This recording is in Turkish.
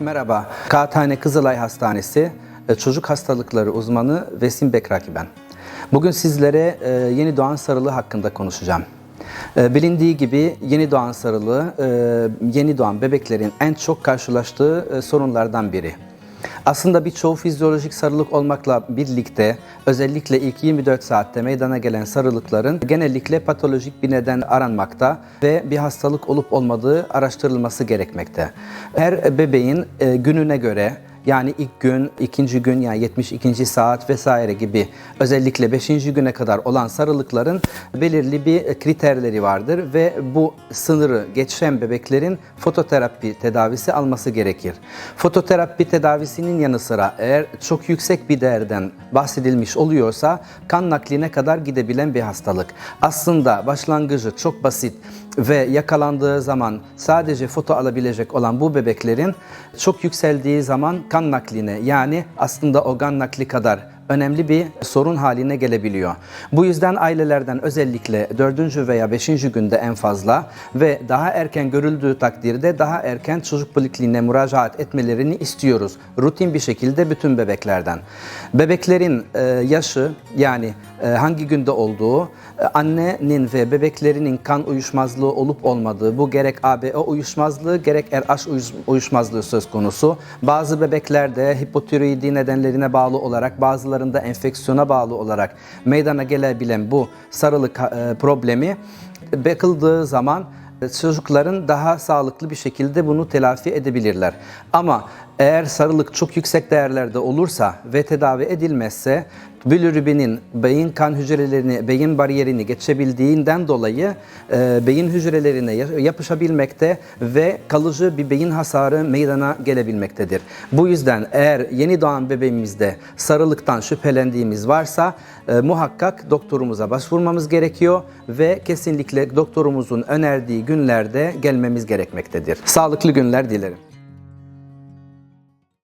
Merhaba, Kağıthane Kızılay Hastanesi e, Çocuk Hastalıkları uzmanı Vesim Bekraki ben. Bugün sizlere e, yeni doğan sarılığı hakkında konuşacağım. E, Bilindiği gibi yeni doğan sarılığı, yeni doğan bebeklerin en çok karşılaştığı sorunlardan biri. Aslında birçoğu fizyolojik sarılık olmakla birlikte özellikle ilk 24 saatte meydana gelen sarılıkların genellikle patolojik bir neden aranmakta ve bir hastalık olup olmadığı araştırılması gerekmekte. Her bebeğin e, gününe göre yani ilk gün, ikinci gün yani 72. saat vesaire gibi özellikle 5. güne kadar olan sarılıkların belirli bir kriterleri vardır ve bu sınırı geçen bebeklerin fototerapi tedavisi alması gerekir. Fototerapi tedavisinin yanı sıra eğer çok yüksek bir değerden bahsedilmiş oluyorsa kan nakline kadar gidebilen bir hastalık. Aslında başlangıcı çok basit ve yakalandığı zaman sadece foto alabilecek olan bu bebeklerin çok yükseldiği zaman kan nakline yani aslında organ nakli kadar önemli bir sorun haline gelebiliyor. Bu yüzden ailelerden özellikle 4. veya 5. günde en fazla ve daha erken görüldüğü takdirde daha erken çocuk polikliniğine müracaat etmelerini istiyoruz. Rutin bir şekilde bütün bebeklerden. Bebeklerin e, yaşı yani e, hangi günde olduğu, e, annenin ve bebeklerinin kan uyuşmazlığı olup olmadığı, bu gerek ABO uyuşmazlığı gerek RH uyuş- uyuşmazlığı söz konusu. Bazı bebeklerde hipotiroidi nedenlerine bağlı olarak, bazılarında enfeksiyona bağlı olarak meydana gelebilen bu sarılık e, problemi bakıldığı zaman çocukların daha sağlıklı bir şekilde bunu telafi edebilirler. Ama eğer sarılık çok yüksek değerlerde olursa ve tedavi edilmezse bilirubinin beyin kan hücrelerini, beyin bariyerini geçebildiğinden dolayı e, beyin hücrelerine ya- yapışabilmekte ve kalıcı bir beyin hasarı meydana gelebilmektedir. Bu yüzden eğer yeni doğan bebeğimizde sarılıktan şüphelendiğimiz varsa e, muhakkak doktorumuza başvurmamız gerekiyor ve kesinlikle doktorumuzun önerdiği günlerde gelmemiz gerekmektedir. Sağlıklı günler dilerim.